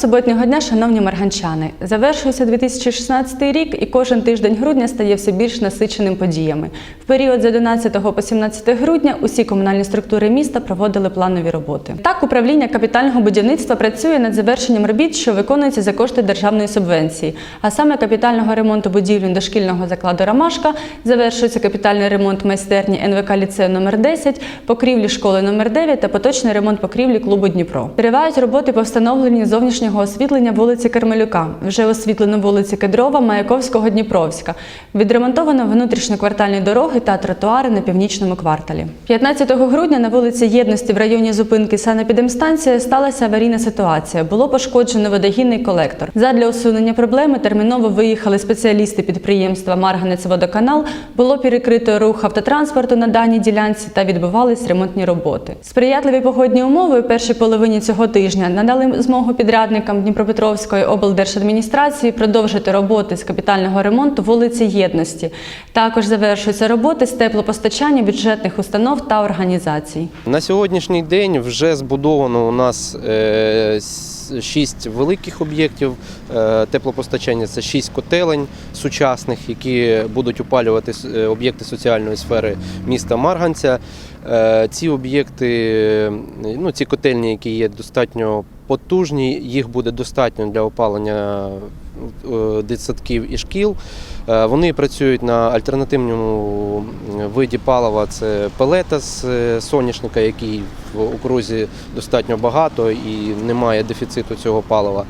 Суботнього дня, шановні марганчани. Завершується 2016 рік, і кожен тиждень грудня стає все більш насиченим подіями. В період з 11 по 17 грудня усі комунальні структури міста проводили планові роботи. Так, управління капітального будівництва працює над завершенням робіт, що виконуються за кошти державної субвенції. А саме капітального ремонту будівлі дошкільного закладу Ромашка, завершується капітальний ремонт майстерні НВК ліцею номер 10, покрівлі школи номер 9 та поточний ремонт покрівлі клубу Дніпро. Тривають роботи по встановленню зовнішнього освітлення вулиці Кармелюка. Вже освітлено вулиці Кедрова, Маяковського, Дніпровська. Відремонтовано внутрішньоквартальні дороги та тротуари на північному кварталі. 15 грудня на вулиці Єдності в районі зупинки санепідемстанція сталася аварійна ситуація. Було пошкоджено водогінний колектор. Задля усунення проблеми терміново виїхали спеціалісти підприємства Марганець-Водоканал. Було перекрито рух автотранспорту на даній ділянці та відбувались ремонтні роботи. Сприятливі погодні умови у першій половині цього тижня надали змогу підрядникам Дніпропетровської облдержадміністрації продовжити роботи з капітального ремонту вулиці Єдності. Також завершуються роботи з теплопостачання бюджетних установ та організацій. На сьогоднішній день вже збудовано у нас е, шість великих об'єктів е, теплопостачання. Це шість котелень сучасних, які будуть опалювати е, об'єкти соціальної сфери міста Марганця. Е, Ці об'єкти, ну ці котельні, які є достатньо потужні, їх буде достатньо для опалення дитсадків і шкіл. Е, Вони працюють на альтернативному виді палива. Це пелета з е, соняшника, який в окрузі достатньо багато і немає дефіциту цього палива.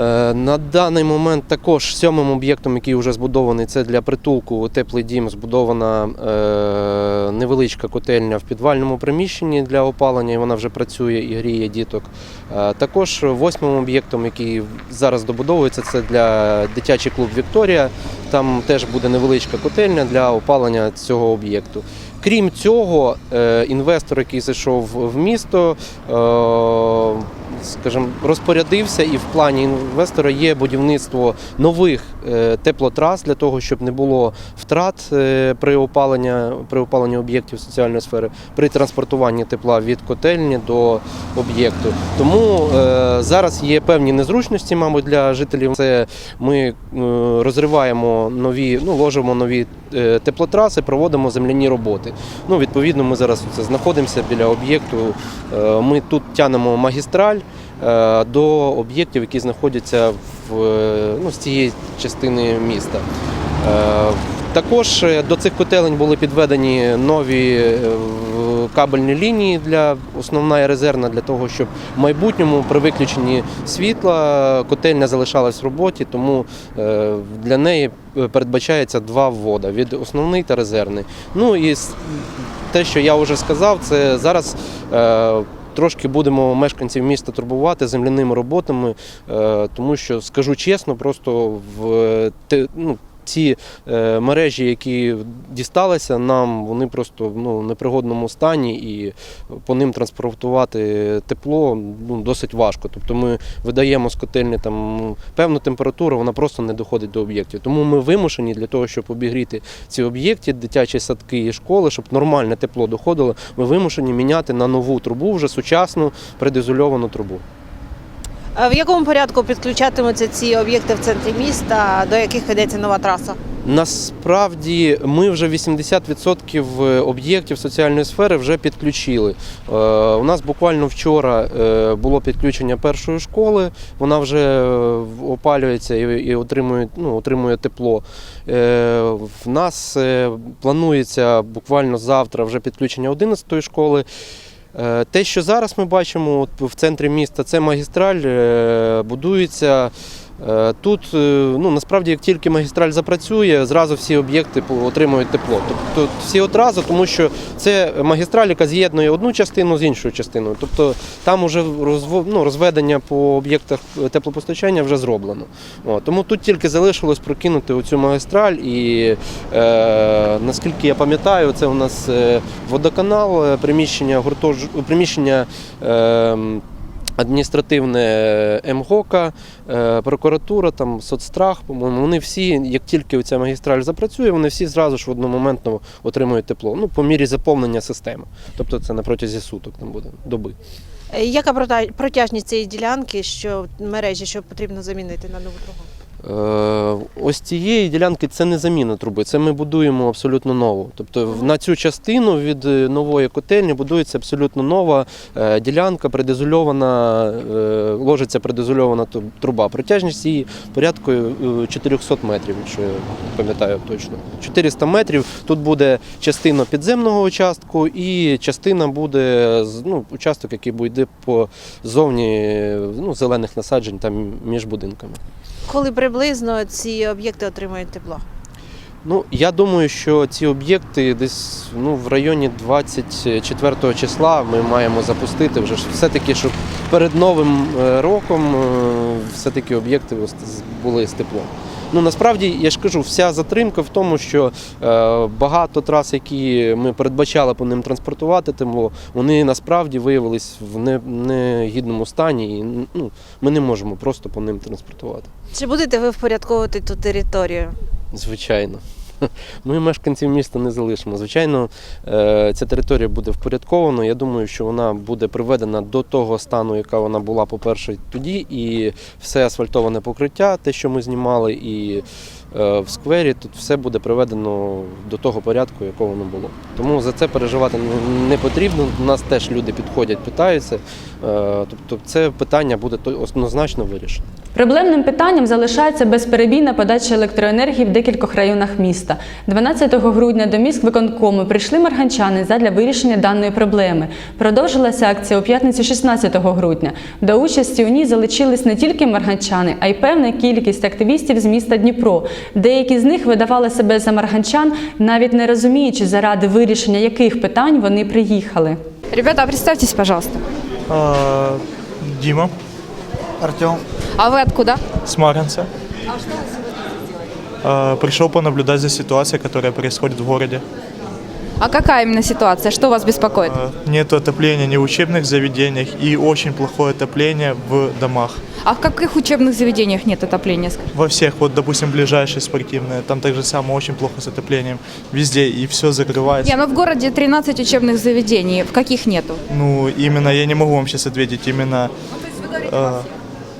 Е, На даний момент також сьомим об'єктом, який вже збудований, це для притулку теплий дім, збудована е, невеличка котельня в підвальному приміщенні для опалення, і вона вже працює і гріє діток. Е, Також восьмим об'єктом, який зараз добудовується, це для дитячий клуб Вікторія. Там теж буде невеличка котельня для опалення цього об'єкту. Крім цього, інвестор, який зайшов в місто, скажімо, розпорядився, і в плані інвестора є будівництво нових е, теплотрас для того, щоб не було втрат е, при опаленні, при опаленні об'єктів соціальної сфери, при транспортуванні тепла від котельні до об'єкту. Тому е, зараз є певні незручності, мабуть, для жителів. Це ми розриваємо нові, ну ложимо нові теплотраси, проводимо земляні роботи. Ну, відповідно, ми зараз знаходимося біля об'єкту. Е, Ми тут тянемо магістраль е, до об'єктів, які знаходяться в, е, ну, з цієї частини міста. Е, Також е, до цих котелень були підведені нові е, кабельні лінії для основна і резервна для того, щоб в майбутньому при виключенні світла котельня залишалась в роботі, тому е, для неї передбачається два ввода від основний та резервний. Ну і те, що я вже сказав, це зараз. е, Трошки будемо мешканців міста турбувати земляними роботами, е, тому що скажу чесно, просто в ну, ці е, мережі, які дісталися нам, вони просто ну, в непригодному стані, і по ним транспортувати тепло ну, досить важко. Тобто ми видаємо з котельні там ну, певну температуру, вона просто не доходить до об'єктів. Тому ми вимушені для того, щоб обігріти ці об'єкти, дитячі садки і школи, щоб нормальне тепло доходило, ми вимушені міняти на нову трубу, вже сучасну предізольовану трубу. А В якому порядку підключатимуться ці об'єкти в центрі міста, до яких ведеться нова траса? Насправді ми вже 80% об'єктів соціальної сфери вже підключили. Е, У нас буквально вчора е, було підключення першої школи, вона вже е, опалюється і, отримує, ну, отримує тепло. Е, В нас е, планується буквально завтра вже підключення 11 школи. Е, Те, що зараз ми бачимо в центрі міста, це магістраль, е, будується. Е, Тут е, ну, насправді, як тільки магістраль запрацює, зразу всі об'єкти отримують тепло. Тобто всі одразу, тому що це магістраль, яка з'єднує одну частину з іншою частиною. Тобто там вже ну, розведення по об'єктах теплопостачання вже зроблено. О, тому тут тільки залишилось прокинути оцю магістраль. І е, наскільки я пам'ятаю, це у нас е, водоканал, приміщення гуртож... приміщення. Е, адміністративне е, МГОКа, е, прокуратура, там, соцстрах, вони всі, як тільки ця магістраль запрацює, вони всі зразу ж в одномоментно отримують тепло. Ну, по мірі заповнення системи. Тобто це на протязі суток там буде, доби. Е, Яка протяжність цієї ділянки, що мережі, що потрібно замінити на нову трубу? Е, Ось цієї ділянки це не заміна труби, це ми будуємо абсолютно нову. Тобто на цю частину від е, нової котельні будується абсолютно нова е, ділянка, предизольована, ложиться предизольована труба. Протяжність її порядку е, 400 метрів, якщо я пам'ятаю точно. 400 метрів. Тут буде частина підземного участку і частина буде ну, участок, який буде по зовні ну, зелених насаджень там між будинками. Коли приблизно ці об'єкти отримують тепло? Ну, я думаю, що ці об'єкти десь ну, в районі 24 числа ми маємо запустити вже все-таки, щоб перед новим е, роком е, все-таки об'єкти були з теплом. Ну насправді я ж кажу, вся затримка в тому, що е, багато трас, які ми передбачали по ним транспортувати тому вони насправді виявились в не- негідному стані, і ну, ми не можемо просто по ним транспортувати. Чи будете ви впорядковувати ту територію? Звичайно. Ми мешканців міста не залишимо. Звичайно, е, ця територія буде впорядкована. Я думаю, що вона буде приведена до того стану, яка вона була, по-перше, тоді, і все асфальтоване покриття, те, що ми знімали, і в сквері тут все буде приведено до того порядку, якого воно було. Тому за це переживати не- потрібно. У нас теж люди підходять, питаються. Е, Тобто, це питання буде однозначно вирішено. Проблемним питанням залишається безперебійна подача електроенергії в декількох районах міста. 12 грудня до міськвиконкому прийшли марганчани задля вирішення даної проблеми. Продовжилася акція у п'ятницю 16 грудня. До участі у ній залучились не тільки марганчани, а й певна кількість активістів з міста Дніпро. Деякі з них видавали себе за марганчан, навіть не розуміючи, заради вирішення яких питань вони приїхали. Ребята, представьтесь, пожалуйста. А, Дима Артем. А вы откуда? с. А, Пришел понаблюдать за ситуацией, которая происходит в городе. А какая именно ситуация? Что вас беспокоит? А, Нет отопления ни в учебных заведениях и очень плохое отопление в домах. А в каких учебных заведениях нет отопления? Во всех, вот, допустим, ближайшие спортивные, там так же само очень плохо с отоплением. Везде, и все закрывается. Не, ну в городе 13 учебных заведений. В каких нету? Ну, именно, я не могу вам сейчас ответить, именно... а,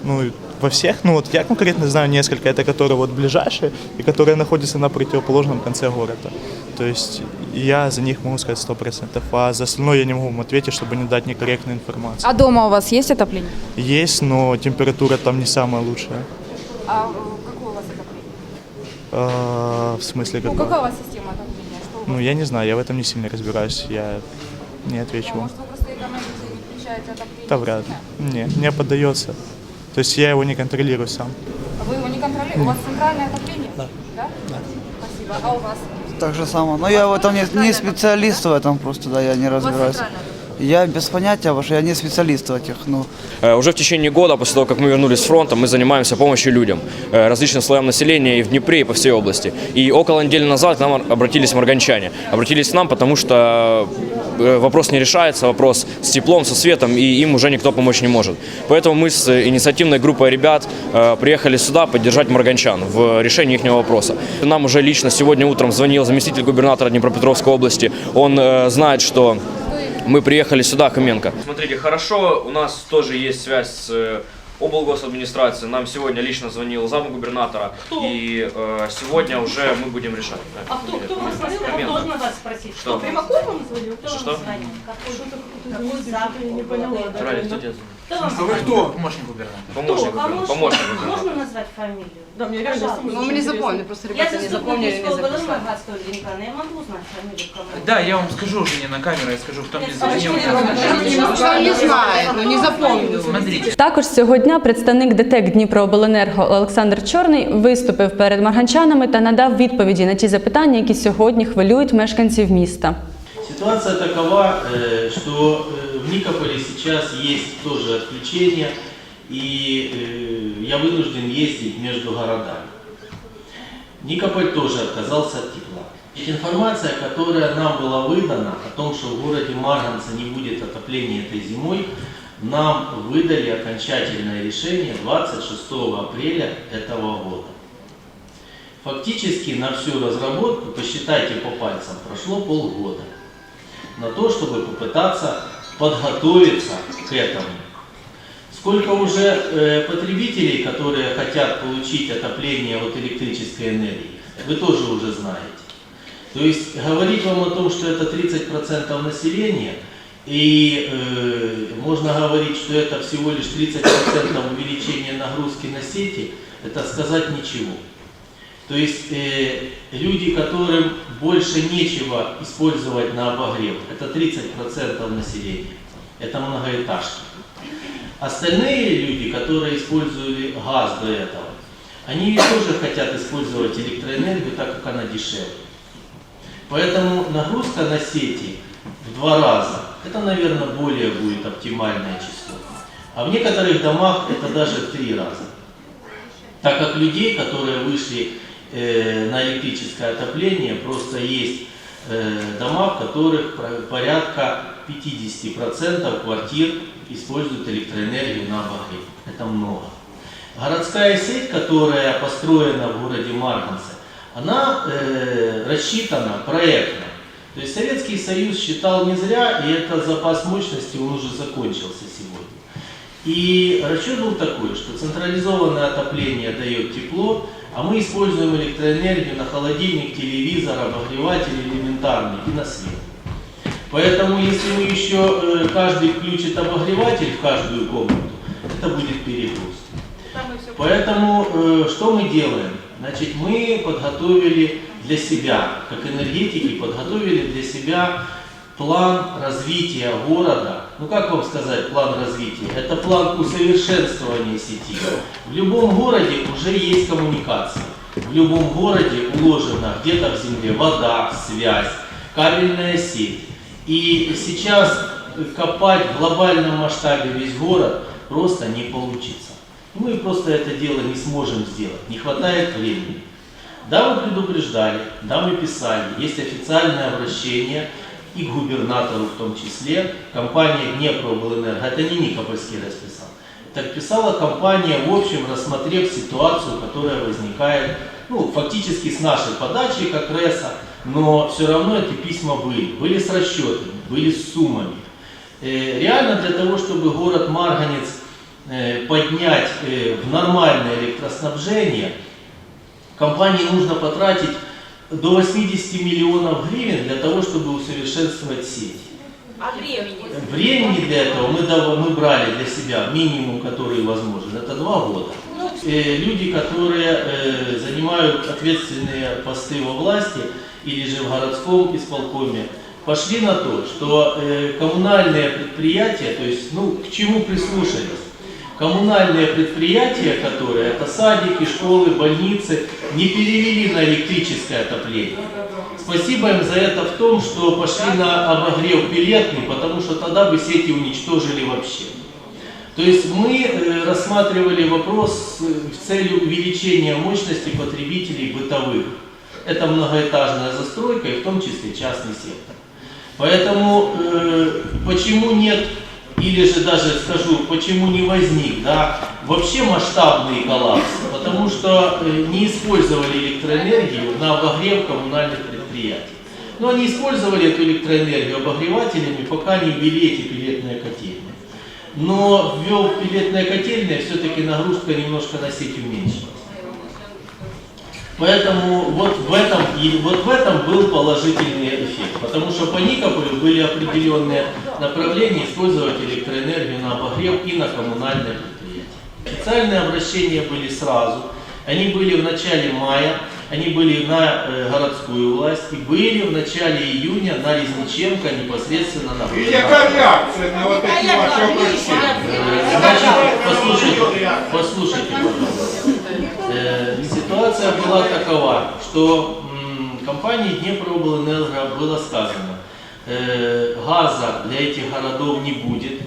ну, во всех, ну вот я конкретно знаю несколько, это которые вот ближайшие и которые находятся на противоположном конце города. То есть я за них могу сказать сто процентов, а за остальное я не могу вам ответить, чтобы не дать некорректную информацию. А дома у вас есть отопление? Есть, но температура там не самая лучшая. А какое у вас отопление? А, в смысле, Ну, какое? какая у вас система отопления? Что у Ну, я не знаю, я в этом не сильно разбираюсь, я не отвечу вам. Может, вы просто экономите и не включаете отопление? Да вряд ли. Не, мне поддается. То есть я его не контролирую сам. Вы его не контролируете? У вас центральное отопление? Да. Да? Спасибо. А у вас? Так же самое. Но я в этом не, не специалист в этом просто, да, я не У вас разбираюсь. Я без понятия, потому что я не специалист в этих, ну, Э, Уже в течение года, после того, как мы вернулись с фронта, мы занимаемся помощью людям, э, различным слоям населения и в Днепре, и по всей области. И около недели назад к нам обратились марганчане. Обратились к нам, потому что э, вопрос не решается, вопрос с теплом, со светом, и им уже никто помочь не может. Поэтому мы с инициативной группой ребят приехали сюда поддержать марганчан в решении их вопроса. Нам уже лично сегодня утром звонил заместитель губернатора Днепропетровской области. Он знает, что мы приехали сюда, Хоменко. Смотрите, хорошо, у нас тоже есть связь с э, облгосадминистрацией. Нам сегодня лично звонил зам губернатора. И э, сегодня уже мы будем решать. А кто, кто вас звонил? Он Хоменко. должен вас спросить. Что? Что, Примаков вам звонил? Кто Что? вам звонил? Какой, какой зам? Я не поняла. да. Правильно, кто тебе звонил? Кто вам звонил? Помощник Кто? губернатора. А Помощник можно, губернатора. можно назвать фамилию? Да, мне реально Пожалуйста. самой Ну, очень мы не интересно. запомнили, просто Я ребята не заступник запомнили, не міського голови записали. Марганського Дерев'яна. Я могу узнать фамилию кого? Да, я вам скажу уже не на камеру, я скажу, кто мне звонил. не знает, ну не запомнил. Смотрите, Також цього дня представник ДТЕК Дніпрообленерго Олександр Чорний виступив перед марганчанами та надав відповіді на ті запитання, які сьогодні хвилюють мешканців міста. Ситуация такова, э, что э, в Никополе сейчас есть тоже отключение, и э, я вынужден ездить между городами. Никополь тоже отказался от тепла. Информация, которая нам была выдана о том, что в городе Марганца не будет отопления этой зимой, нам выдали окончательное решение 26 апреля этого года. Фактически на всю разработку, посчитайте по пальцам, прошло полгода на то, чтобы попытаться подготовиться к этому. Сколько уже э, потребителей, которые хотят получить отопление от электрической энергии, вы тоже уже знаете. То есть говорить вам о том, что это 30% населения, и э, можно говорить, что это всего лишь 30% увеличения нагрузки на сети, это сказать ничего. То есть э, люди, которым больше нечего использовать на обогрев, это 30% населения, это многоэтажки. Остальные люди, которые использовали газ до этого, они тоже хотят использовать электроэнергию, так как она дешевле. Поэтому нагрузка на сети в два раза, это, наверное, более будет оптимальное число. А в некоторых домах это даже в три раза. Так как людей, которые вышли на электрическое отопление, просто есть э, дома, в которых порядка 50% квартир используют электроэнергию на обогрев. Это много. Городская сеть, которая построена в городе Марганце, она э, рассчитана проектно. То есть Советский Союз считал не зря, и этот запас мощности он уже закончился сегодня. И расчет был такой, что централизованное отопление дает тепло, а мы используем электроэнергию на холодильник, телевизор, обогреватель элементарный и на свет. Поэтому если мы еще э, каждый включит обогреватель в каждую комнату, это будет перегруз. Поэтому э, что мы делаем? Значит, мы подготовили для себя, как энергетики, подготовили для себя план развития города. Ну как вам сказать план развития? Это план усовершенствования сети. В любом городе уже есть коммуникации. В любом городе уложена где-то в земле вода, связь, кабельная сеть. И сейчас копать в глобальном масштабе весь город просто не получится. Мы просто это дело не сможем сделать, не хватает времени. Да, мы предупреждали, да, мы писали, есть официальное обращение и губернатору в том числе. Компания Днепроблэнерго, это не Никопольский расписал. Так писала компания, в общем, рассмотрев ситуацию, которая возникает, ну, фактически с нашей подачи, как РЭСа, но все равно эти письма были. Были с расчетами, были с суммами. Э, Реально для того, чтобы город Марганец э, поднять э, в нормальное электроснабжение, компании нужно потратить до 80 миллионов гривен для того, чтобы усовершенствовать сеть. А времени? Времени для этого мы, дав- мы брали для себя минимум, который возможен, это два года. Э, люди, которые э, занимают ответственные посты во власти или же в городском исполкоме, пошли на то, что э, коммунальные предприятия, то есть, ну, к чему прислушались? Коммунальные предприятия, которые, это садики, школы, больницы, не перевели на электрическое отопление. Спасибо им за это в том, что пошли на обогрев пилетный, потому что тогда бы сети уничтожили вообще. То есть мы э, рассматривали вопрос э, в целью увеличения мощности потребителей бытовых. Это многоэтажная застройка и в том числе частный сектор. Поэтому э, почему нет, или же даже скажу, почему не возник, да, вообще масштабный коллапс, потому что э, не использовали электроэнергию на обогрев коммунальных предприятий. Но они использовали эту электроэнергию обогревателями, пока не ввели эти пилетные котельные. Но ввел пилетные котельные, все-таки нагрузка немножко на сеть уменьшилась. Поэтому вот в этом, и вот в этом был положительный эффект. Потому что по Никополю были определенные направления использовать электроэнергию на обогрев и на коммунальные предприятия. Официальные обращения были сразу. Они были в начале мая, они были на э, городскую власть и были в начале июня на Резниченко непосредственно на И яка реакція на вот эти ваши обращения? Э, послушайте, послушайте, пожалуйста. Ситуация была такова, что компании Днепроблэнерго было сказано, э, газа для этих городов не будет,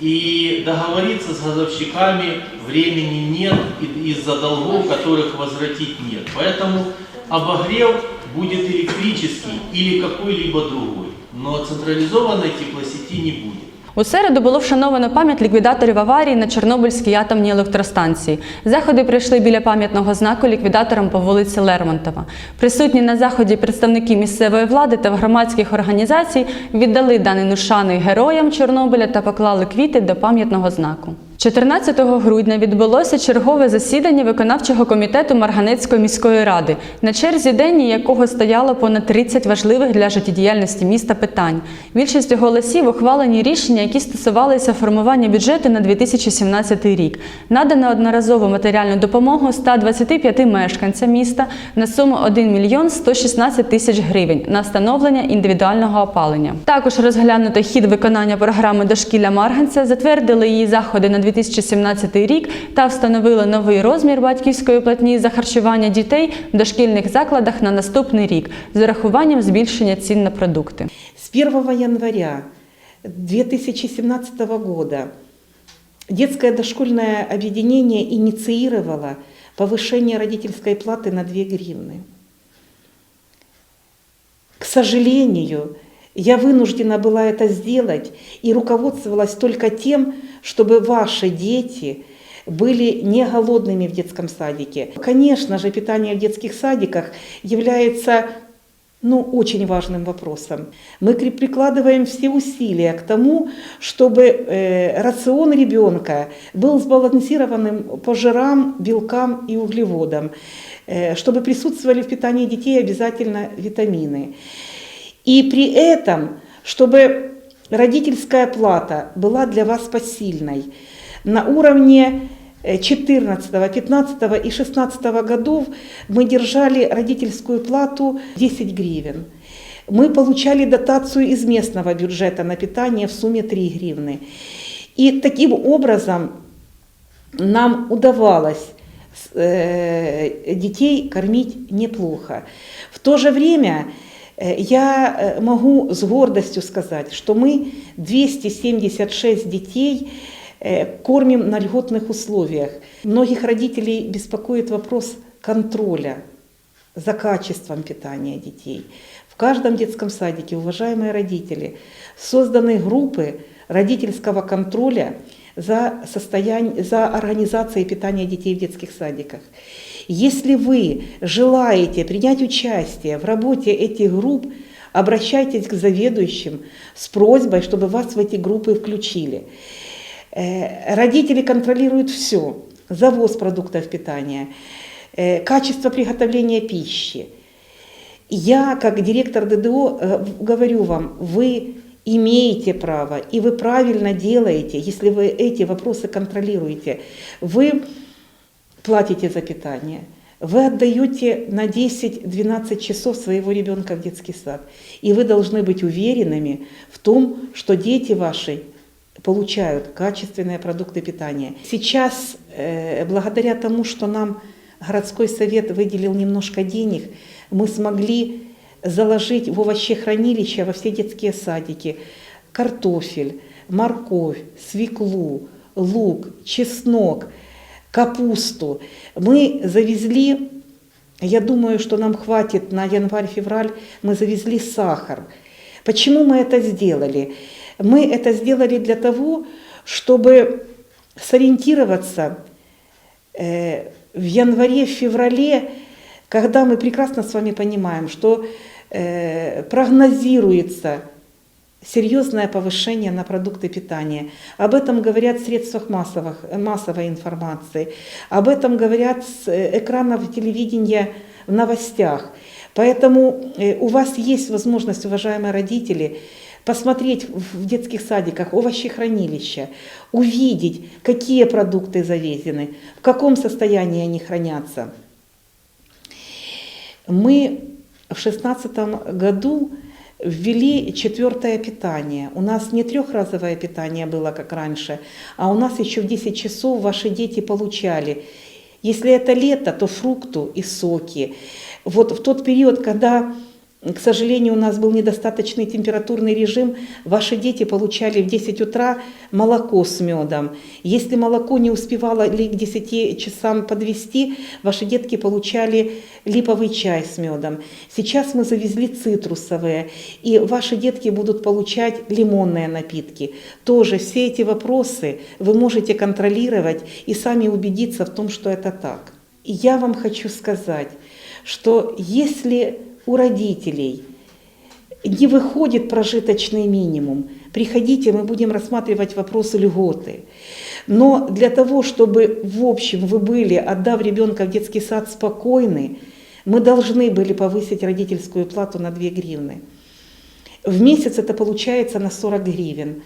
и договориться с газовщиками времени нет из-за долгов, которых возвратить нет. Поэтому обогрев будет электрический или какой-либо другой, но централизованной теплосети не будет. У середу було вшановано пам'ять ліквідаторів аварії на Чорнобильській атомній електростанції. Заходи прийшли біля пам'ятного знаку ліквідаторам по вулиці Лермонтова. Присутні на заході представники місцевої влади та громадських організацій віддали данину шани героям Чорнобиля та поклали квіти до пам'ятного знаку. 14 грудня відбулося чергове засідання виконавчого комітету Марганецької міської ради, на черзі день якого стояло понад 30 важливих для життєдіяльності міста питань. Більшістю голосів ухвалені рішення, які стосувалися формування бюджету на 2017 рік. Надано одноразову матеріальну допомогу 125 мешканцям міста на суму 1 мільйон 116 тисяч гривень на встановлення індивідуального опалення. Також розглянуто хід виконання програми дошкілля Марганця, затвердили її заходи на 2017 рік та встановили новий розмір батьківської платні за харчування дітей в дошкільних закладах на наступний рік з урахуванням збільшення цін на продукти. С 1 января 2017 года детское дошкольное объединение инициировало повышение родительской платы на 2 гривны. К сожалению, я вынуждена была это сделать и руководствовалась только тем, чтобы ваши дети были не голодными в детском садике. Конечно же, питание в детских садиках является ну, очень важным вопросом. Мы прикладываем все усилия к тому, чтобы э, рацион ребенка был сбалансированным по жирам, белкам и углеводам, э, чтобы присутствовали в питании детей обязательно витамины. И при этом, чтобы родительская плата была для вас посильной на уровне э, 14, 15 и 16 годов мы держали родительскую плату 10 гривен. Мы получали дотацию из местного бюджета на питание в сумме 3 гривны. И таким образом нам удавалось э, детей кормить неплохо. В то же время э, я э, могу с гордостью сказать, что мы 276 детей э, кормим на льготных условиях. Многих родителей беспокоит вопрос контроля за качеством питания детей. В каждом детском садике, уважаемые родители, созданы группы родительского контроля за, состояние, за организацией питания детей в детских садиках. Если вы желаете принять участие в работе этих групп, обращайтесь к заведующим с просьбой, чтобы вас в эти группы включили. Э, Родители контролируют все. Завоз продуктов питания, э, качество приготовления пищи. Я, как директор ДДО, э, говорю вам, вы имеете право, и вы правильно делаете, если вы эти вопросы контролируете. Вы платите за питание, вы отдаете на 10-12 часов своего ребенка в детский сад, и вы должны быть уверенными в том, что дети ваши получают качественные продукты питания. Сейчас, э, благодаря тому, что нам городской совет выделил немножко денег, мы смогли заложить в овощехранилище во все детские садики картофель, морковь, свеклу, лук, чеснок, капусту. Мы завезли, я думаю, что нам хватит на январь-февраль, мы завезли сахар. Почему мы это сделали? Мы это сделали для того, чтобы сориентироваться э, в январе-феврале, когда мы прекрасно с вами понимаем, что э, прогнозируется серьезное повышение на продукты питания. Об этом говорят в средствах массовых, массовой информации, об этом говорят с э, экранов телевидения в новостях. Поэтому э, у вас есть возможность, уважаемые родители, посмотреть в детских садиках овощехранилища, увидеть, какие продукты завезены, в каком состоянии они хранятся. Мы в шестнадцатом году ввели четвертое питание. У нас не трехразовое питание было, как раньше, а у нас еще в 10 часов ваши дети получали. Если это лето, то фрукту и соки. Вот в тот период, когда К сожалению, у нас был недостаточный температурный режим. Ваши дети получали в 10 утра молоко с медом. Если молоко не успевало ли к 10 часам подвести, ваши детки получали липовый чай с медом. Сейчас мы завезли цитрусовые, и ваши детки будут получать лимонные напитки. Тоже все эти вопросы вы можете контролировать и сами убедиться в том, что это так. И я вам хочу сказать, что если у родителей не выходит прожиточный минимум, приходите, мы будем рассматривать вопросы льготы. Но для того, чтобы в общем вы были, отдав ребенка в детский сад, спокойны, мы должны были повысить родительскую плату на 2 гривны. В месяц это получается на 40 гривен.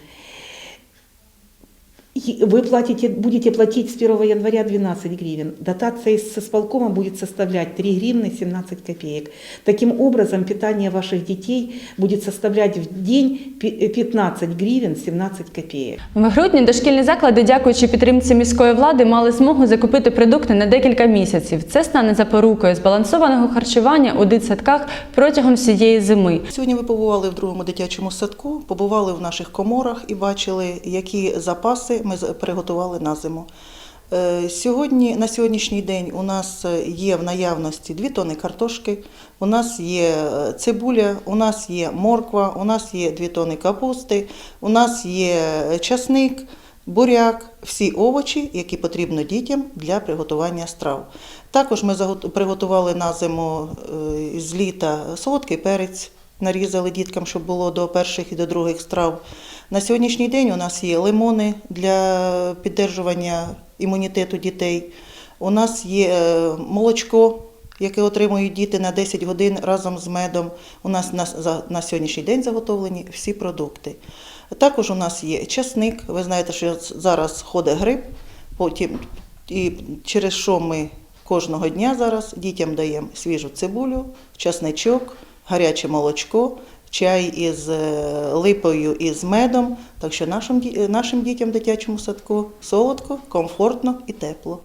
Вы платите, будете платить с 1 января 12 гривен. Дотация из сполкома будет составлять 3 гривны 17 копеек. Таким образом, питание ваших детей будет составлять в день 15 гривен 17 копеек. В грудні дошкільні заклади, дякуючи підтримці міської влади, мали змогу закупити продукти на декілька місяців. Це стане запорукою збалансованого харчування у дитсадках протягом всієї зими. Сьогодні ви побували в другому дитячому садку, побували в наших коморах і бачили, які запаси ми приготували на зиму. Е, Сьогодні, на сьогоднішній день у нас е, є в наявності 2 тони картошки, у нас є е, цибуля, у нас є морква, у нас є 2 тони капусти, у нас є часник, буряк, всі овочі, які потрібно дітям для приготування страв. Також ми приготували на зиму з літа солодкий перець, нарізали діткам, щоб було до перших і до других страв. На сьогоднішній день у нас є лимони для підтримування імунітету дітей. У нас є е, молочко, яке отримують діти на 10 годин разом з медом. У нас на, сьогоднішній день заготовлені всі продукти. Також у нас є часник. Ви знаєте, що зараз ходить грип, потім і через що ми кожного дня зараз дітям даємо свіжу цибулю, часничок, гаряче молочко, чай із е, липою і з медом. Так що нашим, ді- нашим дітям в дитячому садку солодко, комфортно і тепло.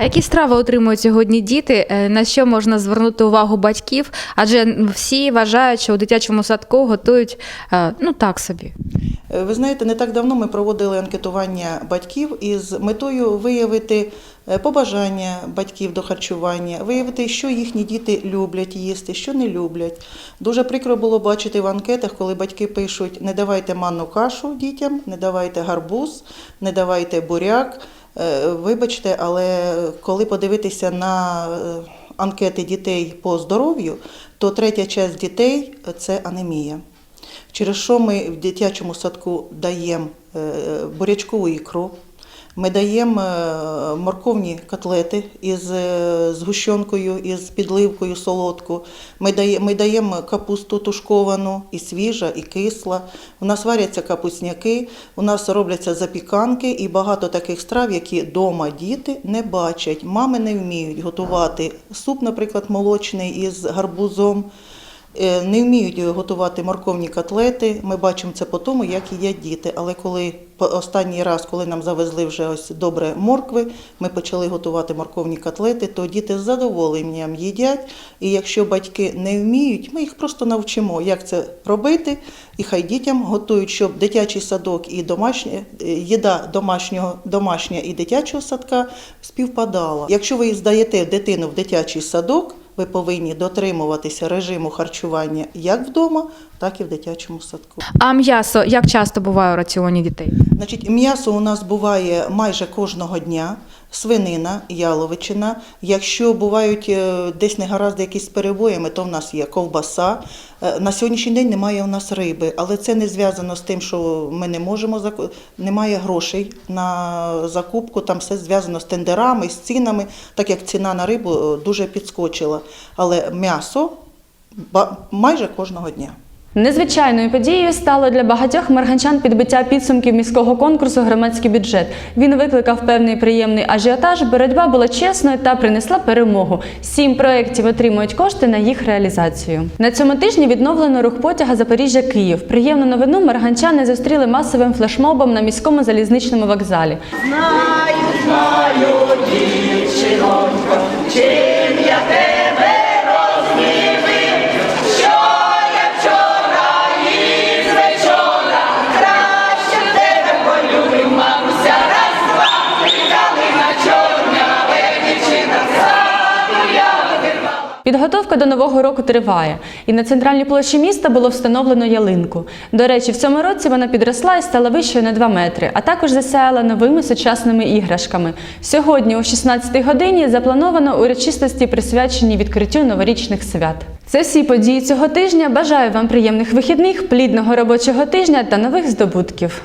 А які страви отримують сьогодні діти? Е, На що можна звернути увагу батьків? Адже всі вважають, що у дитячому садку готують е, ну так собі. Е, Ви знаєте, не так давно ми проводили анкетування батьків із метою виявити е, побажання батьків до харчування, виявити, що їхні діти люблять їсти, що не люблять. Дуже прикро було бачити в анкетах, коли батьки пишуть: не давайте манну кашу дітям, не давайте гарбуз, не давайте буряк. Е, Вибачте, але коли подивитися на е, анкети дітей по здоров'ю, то третя частина дітей це анемія. Через що ми в дитячому садку даємо е, бурячкову ікру, ми даємо е, морковні котлети із е, згущенкою, із підливкою солодку. Ми даємо, капусту тушковану, і свіжа, і кисла. У нас варяться капусняки, у нас робляться запіканки і багато таких страв, які вдома діти не бачать. Мами не вміють готувати суп, наприклад, молочний із гарбузом. Е, Не вміють готувати морковні котлети. Ми бачимо це по тому, як їдять діти. Але коли останній раз, коли нам завезли вже ось добре моркви, ми почали готувати морковні котлети, то діти з задоволенням їдять. І якщо батьки не вміють, ми їх просто навчимо, як це робити. І хай дітям готують, щоб дитячий садок і домашня е, їда домашнього домашня і дитячого садка співпадала. Якщо ви здаєте дитину в дитячий садок, ви повинні дотримуватися режиму харчування як вдома, так і в дитячому садку. А м'ясо як часто буває у раціоні дітей? Значить, м'ясо у нас буває майже кожного дня. Свинина, яловичина. Якщо бувають е, десь негаразди якісь з перебоями, то в нас є ковбаса. Е, На сьогоднішній день немає у нас риби, але це не зв'язано з тим, що ми не можемо немає грошей на закупку. Там все зв'язано з тендерами, з цінами, так як ціна на рибу е, дуже підскочила. Але м'ясо майже кожного дня. Незвичайною подією стало для багатьох марганчан підбиття підсумків міського конкурсу Громадський бюджет. Він викликав певний приємний ажіотаж. Боротьба була чесною та принесла перемогу. Сім проєктів отримують кошти на їх реалізацію. На цьому тижні відновлено рух потяга Запоріжжя-Київ. Приємну новину марганчани зустріли масовим флешмобом на міському залізничному вокзалі. Знаю, нового року триває, і на центральній площі міста було встановлено ялинку. До речі, в цьому році вона підросла і стала вищою на 2 метри, а також засяяла новими сучасними іграшками. Сьогодні о 16 годині заплановано урочистості присвячені відкриттю новорічних свят. Це всі події цього тижня. Бажаю вам приємних вихідних, плідного робочого тижня та нових здобутків.